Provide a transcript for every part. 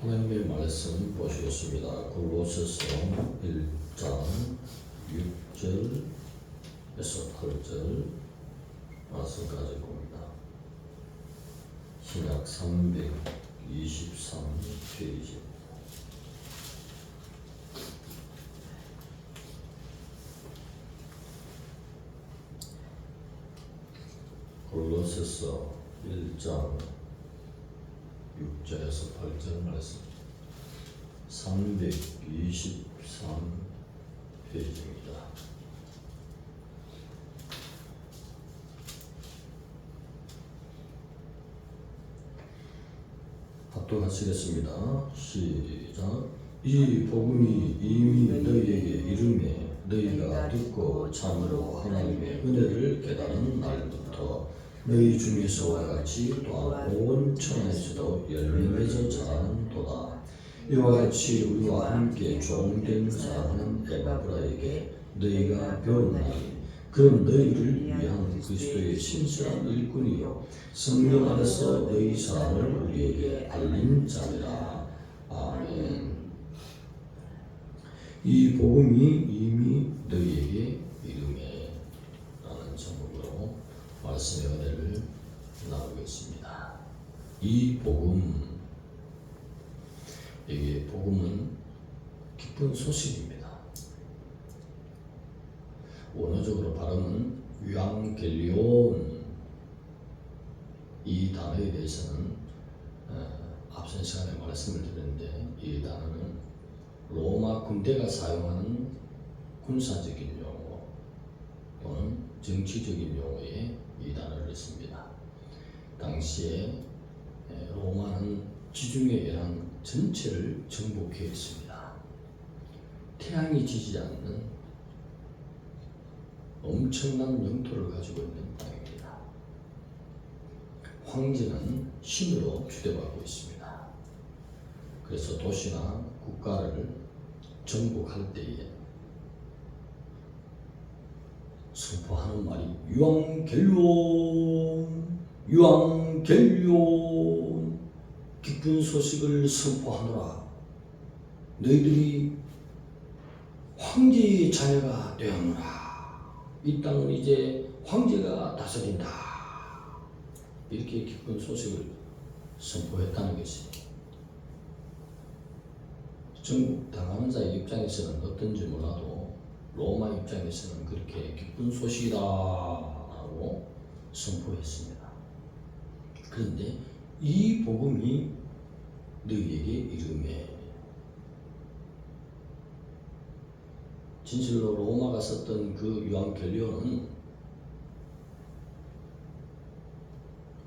하나님의 말씀 보시겠습니다. 골로새서 1장 6절에서 8절 말씀까지 봅니다. 신약 323페이지 골로새서 1장 6절에서 8절 말씀 323페이지입니다. 합독하시겠습니다. 시작. 이 복음이 이미 너희에게 이름에 너희가 듣고 참으로 하나님의 은혜를 깨달은 날부터 너희 중에서와 같이 또한 온 천하에서도 열매져 자란도다. 이와 같이 우리와 함께 종된 사람은 에바브라에게 너희가 배웠나니 그는 너희를 위한 그리스도의 신실한 일꾼이요 성령 안에서 너희 사람을 우리에게 알린 자니라. 아멘. 이 복음이 이미 너희에게 이름에 라는 제목으로 말씀의 나누겠습니다. 이 복음 이게 복음은 기쁜 소식입니다. 원어적으로 발음은 유앙겔리온 이 단어에 대해서는 어, 앞선 시간에 말씀을 드렸는데 이 단어는 로마 군대가 사용하는 군사적인 용어 또는 정치적인 용어에 이 단어를 씁니다. 당시에 에, 로마는 지중해 해안 전체를 정복했습니다. 태양이 지지 않는 엄청난 영토를 가지고 있는 땅입니다. 황제는 신으로 주대받고 있습니다. 그래서 도시나 국가를 정복할 때에 선포하는 말이 유황겔론 유황겔론 기쁜 소식을 선포하노라. 너희들이 황제의 자녀가 되었노라. 이 땅은 이제 황제가 다스린다. 이렇게 기쁜 소식을 선포했다는 것입니다 정복 당하는 자의 입장에서는 어떤지 몰라도 로마 입장에서는 그렇게 기쁜 소식이다 라고 선포했습니다. 그런데 이 복음이 너희에게 이름에 진실로 로마가 썼던 그 유앙겔리오는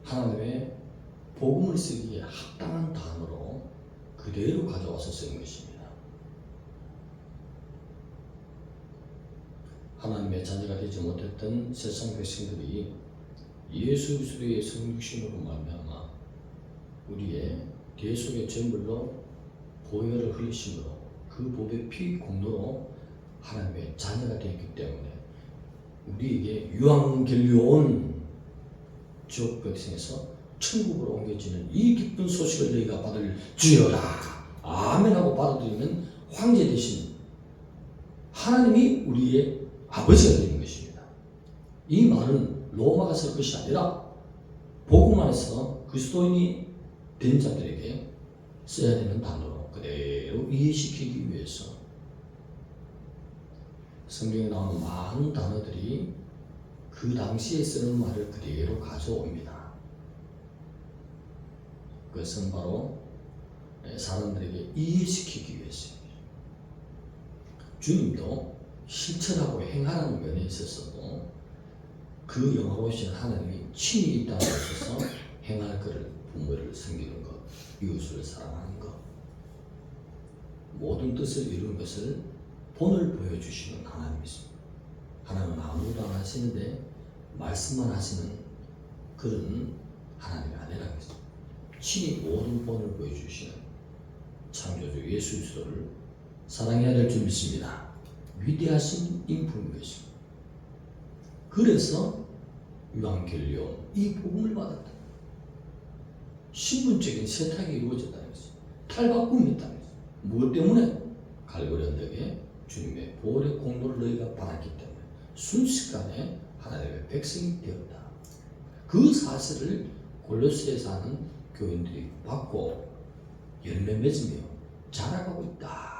하나님의 복음을 쓰기에 합당한 단어로 그대로 가져와서 쓴 것입니다. 하나님의 자녀가 되지 못했던 세상 백성들이 예수 그리스도의 성육신으로 말미암아 우리의 대속의 제물로 보혈을 흘리심으로 그 복의 피 공로로 하나님의 자녀가 되었기 때문에 우리에게 유황겔리온 지옥 백성에서 천국으로 옮겨지는 이 기쁜 소식을 너희가 받을 주여라 아멘 하고 받아들이는 황제 대신 하나님이 우리의 아버지가 것입니다. 쓸 것이 아니라 복음 안에서 그리스도인이 된 자들에게 써야 되는 단어로 그대로 이해시키기 위해서 성경에 나오는 많은 단어들이 그 당시에 쓰는 말을 그대로 가져옵니다. 그것은 바로 사람들에게 이해시키기 위해서입니다. 주님도 실천하고 행하는 면에 있어서도 그 영화로우신 하나님이 친히 오셔서 행할 것을 부모를 섬기는 것, 이웃을 사랑하는 것, 모든 뜻을 이루는 것을 본을 보여주시는 하나님이십니다. 하나님은 아무도 안 하시는데 말씀만 하시는 그런 하나님이 아니라는 것입니다. 친히 모든 본을 보여주시는 창조주 예수 그리스도를 사랑해야 될 줄 믿습니다. 위대하신 인품인 것입니다. 그래서 유한겔리온 이 복음을 받았다. 신분적인 세탁이 이루어졌다는 것입니다. 탈바꿈했다는 거죠. 무엇 때문에? 갈고리 언덕에 주님의 보혈의 공로를 너희가 받았기 때문에 순식간에 하나님의 백성이 되었다. 그 사실을 골로새에 사는 교인들이 받고 열매 맺으며 자라가고 있다.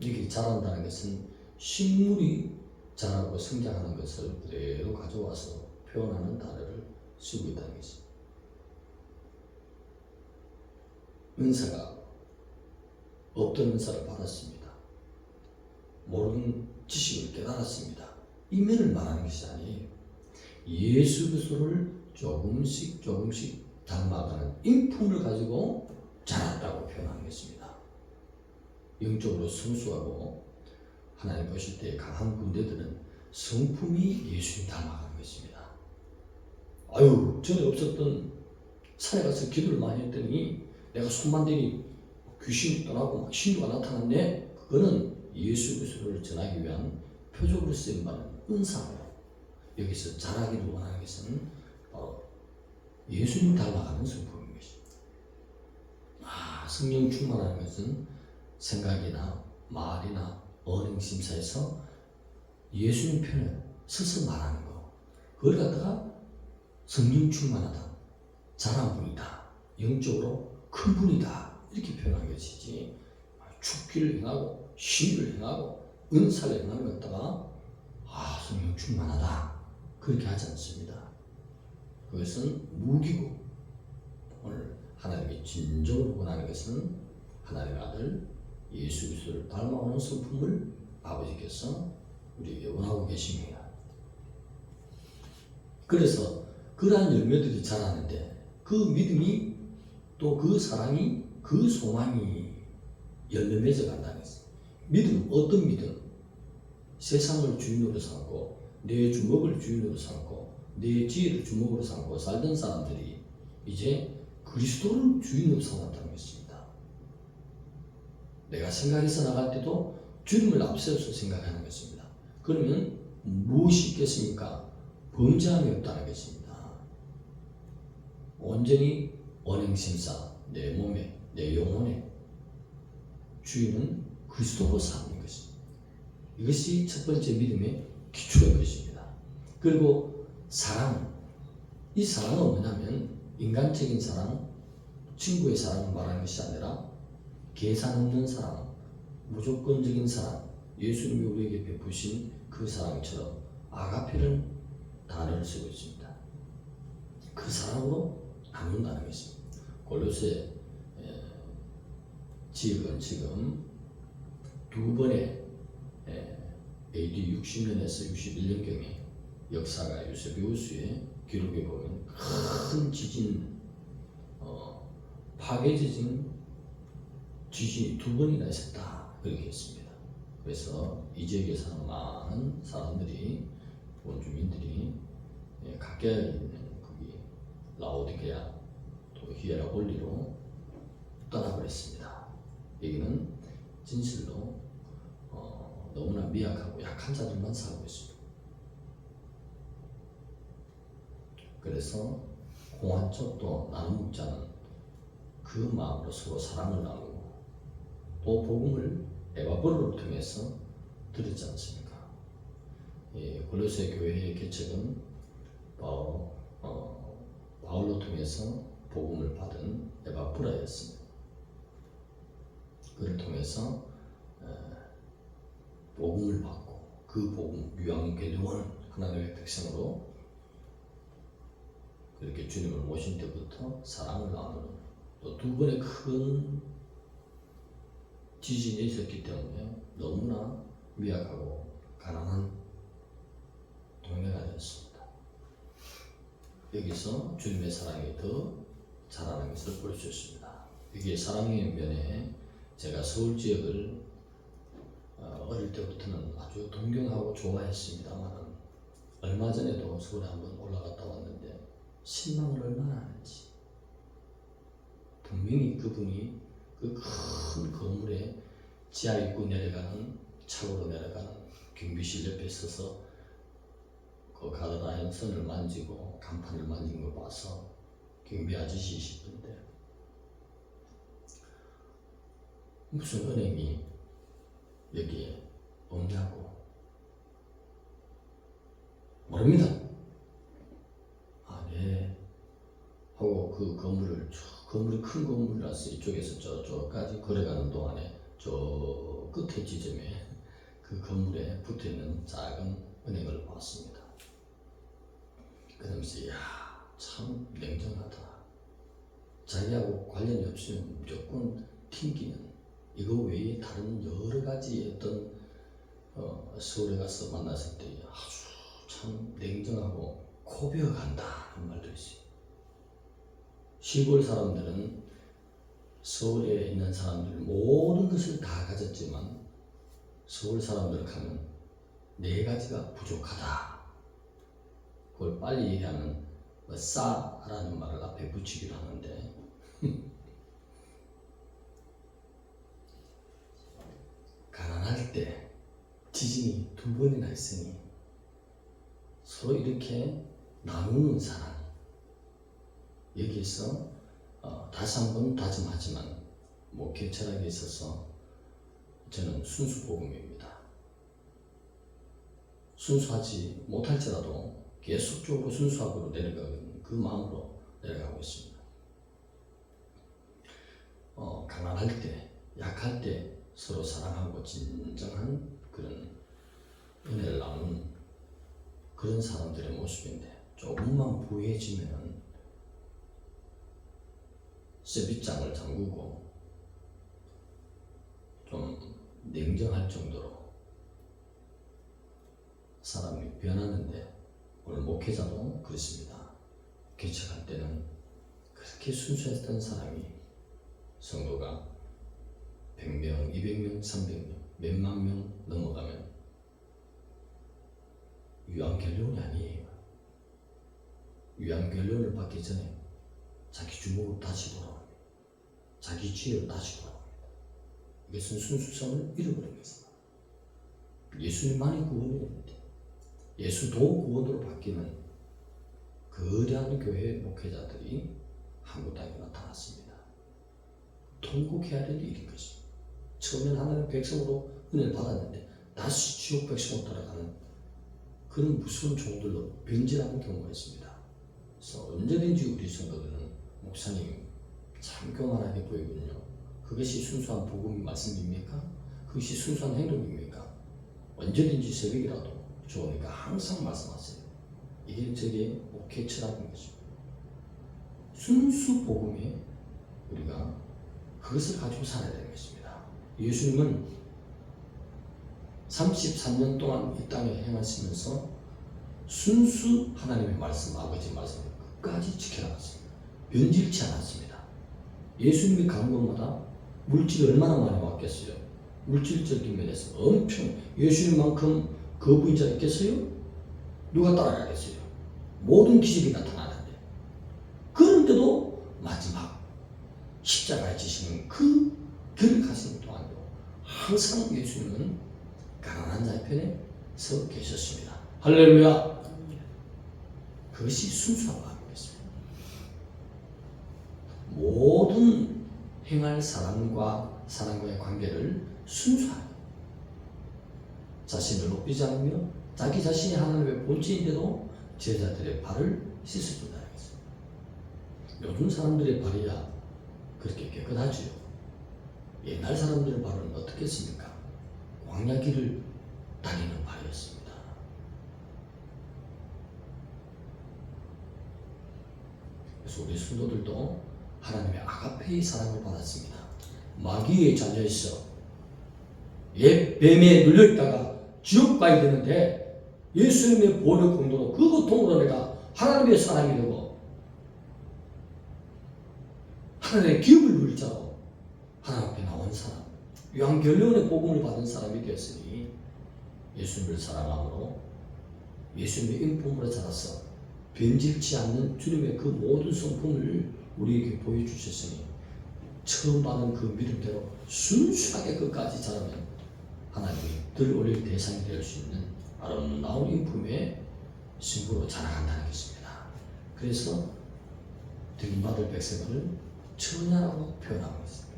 이렇게 자란다는 것은 식물이 자라고 성장하는 것을 그대로 가져와서 표현하는 단어를 쓰고 있다는 것입니다. 은사가 없던 은사를 받았습니다. 모르는 지식을 깨달았습니다. 이 면을 말하는 것이 아니에요. 예수 그리스도를 조금씩 조금씩 닮아가는 인품을 가지고 자랐다고 표현하는 것입니다. 영적으로 성수하고 하나님 보실 때 강한 군대들은 성품이 예수님 닮아가는 것입니다. 아유 전에 없었던 산에 가서 기도를 많이 했더니 내가 손만 대니 귀신이 떠나고 막 신도가 나타났네. 그거는 예수 그리스도를 전하기 위한 표적으로 쓰임 받는 은사예요. 여기서 자라기를 원하는 것은 바로 예수님 닮아가는 성품인 것입니다. 아, 성령 충만하는 것은 생각이나 말이나 언행 심사에서 예수님 편을 서서 말하는 거. 그걸 갖다가 성령 충만하다, 잘한 분이다, 영적으로 큰 분이다 이렇게 표현한 것이지 축기를 행하고 신을 행하고 은사를 행하는 것 갖다가 아 성령 충만하다 그렇게 하지 않습니다. 그것은 무기고 오늘 하나님이 진정으로 원하는 것은 하나님의 아들 예수 그리스도를 닮아오는 성품을 아버지께서 우리에게 원하고 계십니다. 그래서 그러한 열매들이 자라는데 그 믿음이 또 그 사랑이 그 소망이 열매 맺어 간다는 것입니다. 믿음 어떤 믿음? 세상을 주인으로 삼고 내 주먹을 주인으로 삼고 내 지혜를 주먹으로 삼고 살던 사람들이 이제 그리스도를 주인으로 삼았다는 것입니다. 내가 생각해서 나갈 때도 주님을 앞세워서 생각하는 것입니다. 그러면 무엇이 있겠습니까? 범죄함이 없다는 것입니다. 온전히 언행심사 내 몸에 내 영혼에 주인은 그리스도로 사는 것입니다. 이것이 첫 번째 믿음의 기초인 것입니다. 그리고 사랑 이 사랑은 뭐냐면 인간적인 사랑 친구의 사랑을 말하는 것이 아니라 계산 없는 사랑 무조건적인 사랑 예수님이 우리에게 베푸신 그 사랑처럼 아가페는 단어를 쓰고 있습니다. 그 사랑으로 나눈다는 것입니다. 골로새 지역은 지금 두 번의 AD 60년에서 61년경에 역사가 유세비우스의 기록에 보면 큰 지진, 어, 파괴 지진, 지진이 두 번이나 있었다 그렇게 했습니다. 그래서 이 지역에 사는 많은 사람들이 원주민들이 예, 각계에 있는 거기 라오디게아 또 히에라볼리로 떠나버렸습니다. 여기는 진실로 어, 너무나 미약하고 약한 자들만 살고 있습니다. 그래서 공안 쪽도 나는 묵자는 그 마음으로 서로 사랑을 나누고 또 복음을 에바브로를 통해서 들었지 않습니까? 예, 골로새 교회의 개척은 바로 어, 바울로 통해서 복음을 받은 에바브라였습니다. 그를 통해서 복음을 받고 그 복음 유황되는 하나님의 백성으로 그렇게 주님을 모신 때부터 사랑을 나누는 또 두 번의 큰 지진이 있었기 때문에 너무나 미약하고 가난한 동네가 되었습니다. 여기서 주님의 사랑이 더 자라는 것을 볼 수 있습니다. 이게 사랑의 면에 제가 서울 지역을 어, 어릴 때부터는 아주 동경하고 좋아했습니다만 얼마 전에도 서울에 한번 올라갔다 왔는데 실망을 얼마나 하는지 분명히 그분이 그 큰 건물에 지하 입구 내려가는 차고로 내려가는 경비실 옆에 서서 그 가드라인 선을 만지고 간판을 만진 거 봐서 경비 아저씨 싶은데 무슨 은행이 여기에 없냐고 모릅니다. 아, 네. 하고 그 건물을 쭉 건물이 큰 건물이라서 이쪽에서 저쪽까지 걸어가는 동안에 저 끝에 지점에 그 건물에 붙어 있는 작은 은행을 봤습니다. 그러면서 이야 참 냉정하다. 자기하고 관련이 없으면 무조건 튕기는 이거 외에 다른 여러 가지 어떤 어, 서울에 가서 만났을 때 아주 참 냉정하고 코비어간다는 말도 있어요. 시골 사람들은 서울에 있는 사람들 모든 것을 다 가졌지만 서울 사람들 가면 네 가지가 부족하다. 그걸 빨리 얘기하면 뭐 싸라는 말을 앞에 붙이기도 하는데 가난할 때 지진이 두 번이나 있으니 서로 이렇게 나누는 사람 여기서 어, 다시 한번 다짐하지만 목회 철학에 있어서 저는 순수 복음입니다. 순수하지 못할지라도 계속적으로 순수하고 내려가는 그 마음으로 내려가고 있습니다. 어, 가난할 때, 약할 때 서로 사랑하고 진정한 그런 은혜를 나누는 그런 사람들의 모습인데 조금만 부해지면 쇠빗장을 잠그고 좀 냉정할 정도로 사람이 변하는데 오늘 목회자도 그렇습니다. 개척할 때는 그렇게 순수했던 사람이 성도가 100명, 200명, 300명, 몇만 명 넘어가면 유한결론이 아니에요. 유한결론을 받기 전에 자기 주먹으로 다시 돌아옵니다. 자기 다시 돌아옵니다. 이것은 순수성을 것입니다. 예수님만이 구원이었는데 예수도 구원으로 바뀌는 거대한 교회 목회자들이 한국 땅에 나타났습니다. 통곡해야 될 일인 것입니다. 처음엔 하나님 백성으로 은혜를 받았는데 다시 지옥 백성으로 돌아가는 그런 무서운 종들로 변질하는 경우가 있습니다. 그래서 언제든지 우리 성도들은 목사님 참 교만하게 보이군요. 그것이 순수한 복음의 말씀입니까? 그것이 순수한 행동입니까? 언제든지 새벽이라도 좋으니까 항상 말씀하세요. 이게 저게 목회 철학인 것입니다. 순수 복음에 우리가 그것을 가지고 살아야 되는 것입니다. 예수님은 33년 동안 이 땅에 행하시면서 순수 하나님의 말씀, 아버지 말씀을 끝까지 지켜나갔습니다. 변질치 않았습니다. 예수님이 간 곳마다 물질이 얼마나 많이 왔겠어요? 물질적인 면에서 엄청 예수님만큼 거부인자 있겠어요? 누가 따라가겠어요? 모든 기적이 나타나는데 그런데도 마지막 십자가에 지시는 그 가시는 동안도 항상 예수님은 가난한 자의 편에 서 계셨습니다. 할렐루야. 그것이 순수한 마음이었습니다. 모든 행할 사람과 사람과의 관계를 순수하게 자신을 높이지 않으며 자기 자신이 하나님의 본체인데도 제자들의 발을 씻어준다는 것입니다. 요즘 사람들의 발이야 그렇게 깨끗하지요. 옛날 사람들의 발은 어떻겠습니까? 광야 길을 다니는 발이었습니다. 그래서 우리 순도들도 하나님의 아가페의 사랑을 받았습니다. 마귀의 자녀에서 옛 뱀에 눌려있다가 지옥 가야 되는데 예수님의 보혈 공로로 그 고통으로 내가 하나님의 사람이 되고 하나님의 기업을 누릴 자로 하나님 앞에 나온 사람 요한결론의 복음을 받은 사람이 되었으니 예수님을 사랑함으로 예수님의 인품으로 자라서 변질치 않는 주님의 그 모든 성품을 우리에게 보여주셨으니 처음 받은 그 믿음대로 순수하게 끝까지 자라면 하나님이 들 올릴 대상이 될 수 있는 아름다운 인품의 신부로 자라간다는 것입니다. 그래서 드림받을 백성을 천하라고 표현하고 있습니다.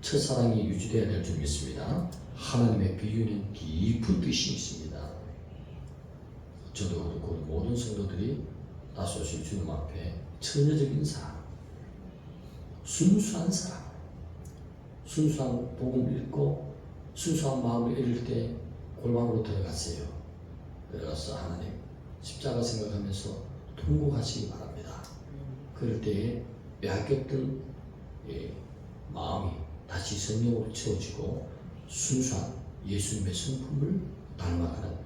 첫사랑이 유지되어야 될 줄 믿습니다. 하나님의 비유는 깊은 뜻이 있습니다. 저도 그렇고 모든 성도들이 나서실 주님 앞에 처녀적인 사랑, 순수한 사랑, 순수한 복음을 읽고 순수한 마음을 잃을 때 골방으로 들어가세요. 들어가서 하나님 십자가 생각하면서 통곡하시기 바랍니다. 그럴 때에 빼앗겼던 예, 마음이 다시 성령으로 채워지고 순수한 예수님의 성품을 닮아가는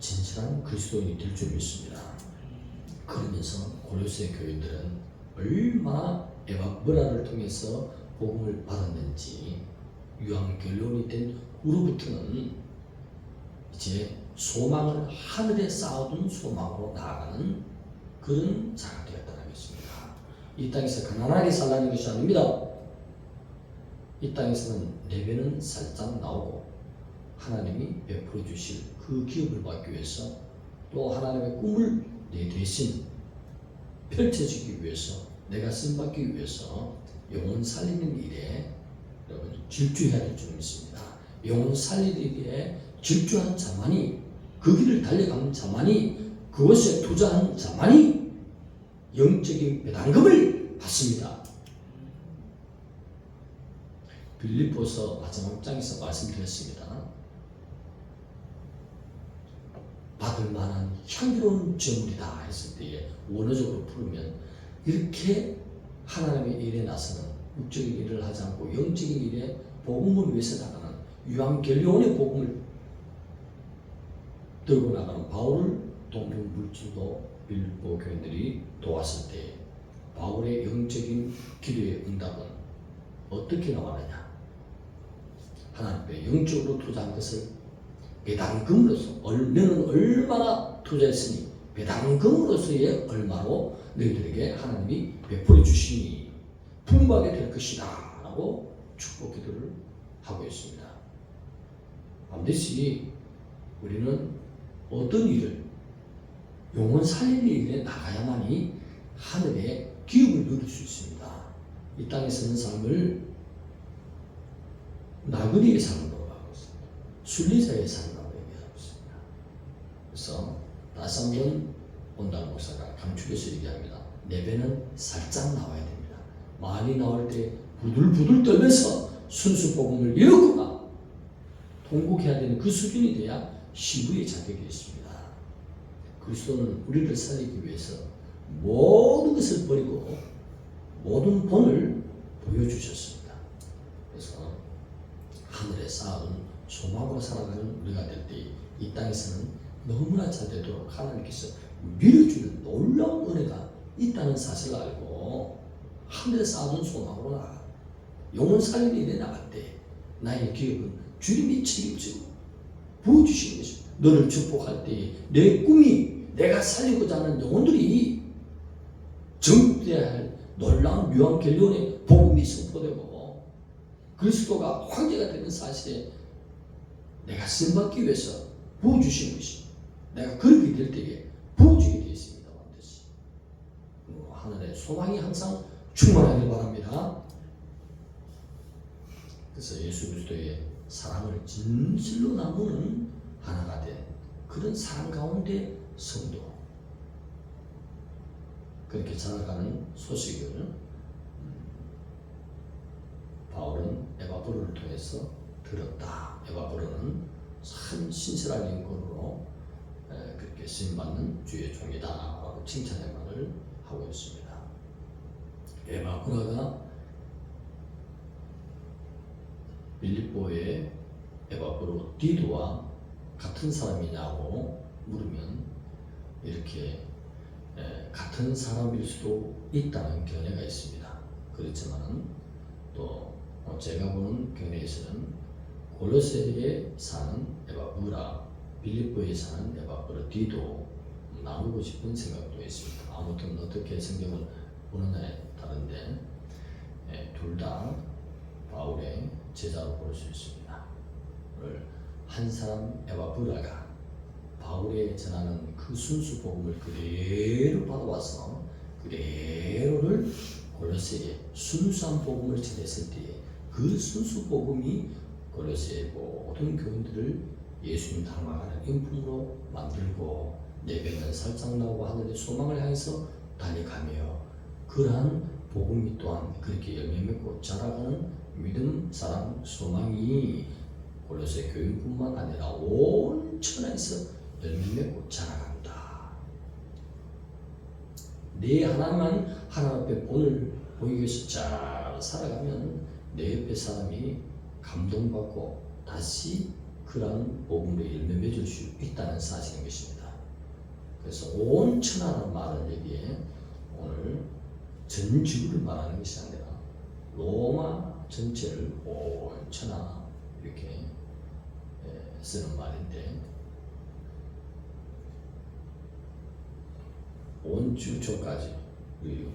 진실한 그리스도인이 될 줄 믿습니다. 그러면서 고려세 교인들은 얼마나 에바브라를 통해서 복음을 받았는지 유황 결론이 된 후로부터는 이제 소망을 하늘에 쌓아둔 소망으로 나아가는 그런 자가 되었다는 것입니다. 이 땅에서 가난하게 살라는 것이 아닙니다. 이 땅에서는 내면은 살짝 나오고 하나님이 베풀어 주실 그 기업을 받기 위해서 또 하나님의 꿈을 내 대신 펼쳐지기 위해서 내가 쓰임받기 위해서 영혼 살리는 일에 여러분 질주해야 될줄 믿습니다. 영혼 살리는 일에 질주한 자만이 그 길을 달려가는 자만이 그것에 투자한 자만이 영적인 배당금을 받습니다. 빌립보서 마지막 장에서 말씀드렸습니다. 받을 만한 향기로운 제물이다 했을 때에 원어적으로 풀으면 이렇게 하나님의 일에 나서는 육적인 일을 하지 않고 영적인 일에 복음을 위해서 나가는 유한결리온의 복음을 들고 나가는 바울을 돕는 물질도 빌보 교인들이 도왔을 때 바울의 영적인 기도의 응답은 어떻게 나왔느냐? 하나님께 영적으로 투자한 것을 배당금으로서 얼- 너는 얼마나 투자했으니 배당금으로서의 얼마로 너희들에게 하나님이 베풀어 주시니 풍부하게 될 것이다 라고 축복 기도를 하고 있습니다. 반드시 우리는 어떤 일을 영혼 살리는 일에 나가야만이 하늘의 기업을 누릴 수 있습니다. 이 땅에 서는 삶을 나그네의 삶으로 가고 있습니다. 순리자의 삶으로 얘기하고 있습니다. 그래서 다시 한번 온당 목사가 강축해서 얘기합니다. 내 배는 살짝 나와야 됩니다. 많이 나올 때 부들부들 떨면서 순수 복음을 이뤘구나 통곡해야 되는 그 수준이 돼야 시부의 자격이 있습니다. 그리스도는 우리를 살리기 위해서 모든 것을 버리고 모든 본을 보여주셨습니다. 그래서 하늘에 쌓아둔 소망으로 살아가는 우리가 될 때 이 땅에서는 너무나 잘 되도록 하나님께서 밀어주는 놀라운 은혜가 있다는 사실을 알고 하늘에 쌓아둔 소망으로 나가 영혼 나갈 때 나의 기업은 주님이 책임지고 부어주시는 것입니다. 너를 축복할 때 내 꿈이 내가 살리고자 하는 영혼들이 정돼야 할 놀라운 묘한 결론의 복음이 선포되고 그리스도가 황제가 되는 사실에 내가 쓰임받기 위해서 부어주시는 것이 내가 그렇게 될 때에 부어주게 되어 있습니다. 반드시 어, 하늘의 소망이 항상 충만하길 바랍니다. 그래서 예수 그리스도의 사랑을 진실로 나누는 하나가 된 그런 사랑 가운데 성도 그렇게 자라가는 소식을 음, 바울은 에바브로를 통해서 들었다. 에바브로는 참 신실한 인권으로 에, 그렇게 쓰임받는 주의 종이다 라고 칭찬의 말을 하고 있습니다. 에바브라가 빌립보의 에바브로 디도와 같은 사람이냐고 물으면 이렇게 에, 같은 사람일 수도 있다는 견해가 있습니다. 그렇지만은 또 어, 제가 보는 견해에서는 골로새에 사는 에바브라, 빌립보에 사는 에바브라 디도 나누고 싶은 생각도 있습니다. 아무튼 어떻게 성경을 보느냐에 다른데 둘 다 바울의 제자로 볼 수 있습니다. 한 사람 에바브라가 바울의 전하는 그 순수 복음을 그대로 받아와서 그대로를 골로새에 순수한 복음을 전했을 때에 그 순수 복음이 그릇의 모든 교인들을 예수님 닮아가는 인품으로 만들고 내배는 살짝 나오고 하늘의 소망을 향해서 달려가며 그러한 복음이 또한 그렇게 열매 맺고 자라가는 믿음, 사랑, 소망이 골로새 교인뿐만 아니라 온 천하에서 열매 맺고 자라간다. 내 하나만 하나 앞에 본을 보이기 위해서 잘 살아가면 내 옆에 사람이 감동받고 다시 그러한 복음으로 열매 맺을 수 있다는 사실인 것입니다. 그래서 온 천하라는 말은 여기에 오늘 전 지구를 말하는 것이 아니라 로마 전체를 온 천하 이렇게 예, 쓰는 말인데 온 지구촌까지 우리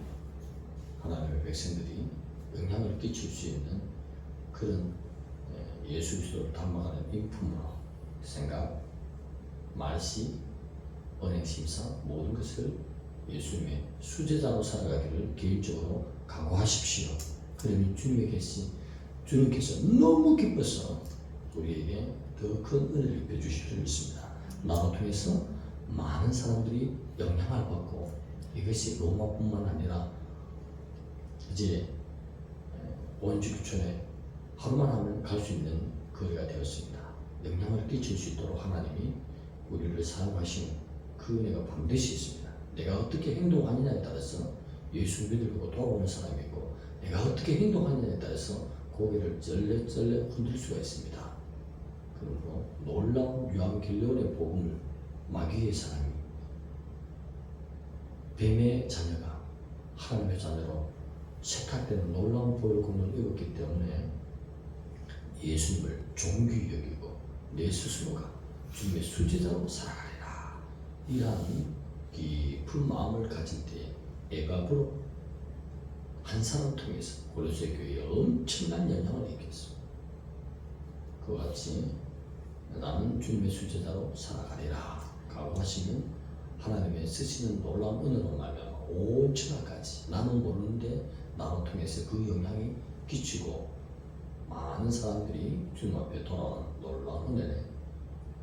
하나님의 백성들이 영향을 끼칠 수 있는 그런 예, 예수 그리스도를 닮아가는 인품으로 생각, 말시, 언행, 심사 모든 것을 예수님의 수제자로 살아가기를 개인적으로 각오하십시오. 그러면 주님의 계신 주님께서 너무 기뻐서 우리에게 더 큰 은혜를 입혀 주실 줄 믿습니다. 나로 통해서 많은 사람들이 영향을 받고 이것이 로마뿐만 아니라 이제 원주교촌에 하루만 하면 갈 수 있는 거리가 되었습니다. 영향을 끼칠 수 있도록 하나님이 우리를 사용하신 그 은혜가 반드시 있습니다. 내가 어떻게 행동하느냐에 따라서 예수 믿으려고 돌아오는 사람이 있고 내가 어떻게 행동하느냐에 따라서 고개를 쩔레쩔레 흔들 수가 있습니다. 그리고 놀라운 유한길련의 복음을 마귀의 사람이 뱀의 자녀가 하나님의 자녀로 세탁되는 놀라운 보혈금을 입었기 때문에 예수님을 존귀 여기고 내 스스로가 주님의 수제자로 살아가리라 이러한 깊은 마음을 가질 때 애갑으로 한 사람 통해서 고려세 교회에 엄청난 영향을 입혔어. 그와 같이 나는 주님의 수제자로 살아가리라 각오하시면 하나님의 쓰시는 놀라운 은혜로 말미암아 온 천하까지 나는 모르는데 나로 통해서 그 영향이 끼치고 많은 사람들이 주님 앞에 돌아오는 놀라운 은혜를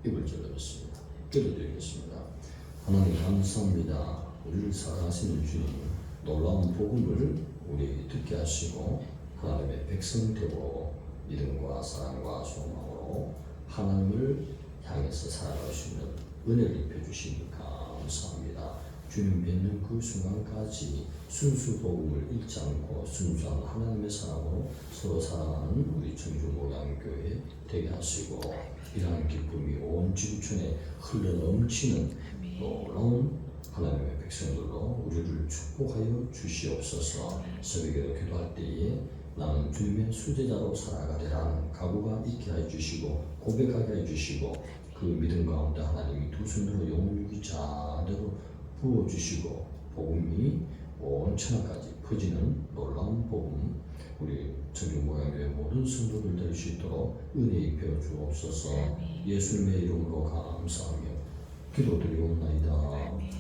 입을 줄로 믿습니다. 기도드리겠습니다. 하나님 감사합니다. 우리를 사랑하시는 주님 놀라운 복음을 우리 듣게 하시고 하나님의 백성 되고 믿음과 사랑과 소망으로 하나님을 향해서 있는 은혜를 입혀주시니 감사합니다. 주님 뵙는 그 순간까지 순수 복음을 잃지 않고 순수한 하나님의 사랑으로 서로 사랑하는 우리 청주 모양교회 되게 하시고 이러한 기쁨이 온 지구촌에 흘러 넘치는 놀라운 하나님의 백성들로 우리를 축복하여 주시옵소서. 새벽에 기도할 때에 나는 주님의 수제자로 살아가리라는 각오가 있게 해주시고 고백하게 해주시고 그 믿음 가운데 하나님이 두 손으로 영육이 자대로 부어주시고 복음이 온 천하까지 퍼지는 놀라운 복음 우리 전주 모양교회 모든 성도들 될 수 있도록 은혜 입혀 주옵소서. 예수님의 이름으로 감사하며 기도드리옵나이다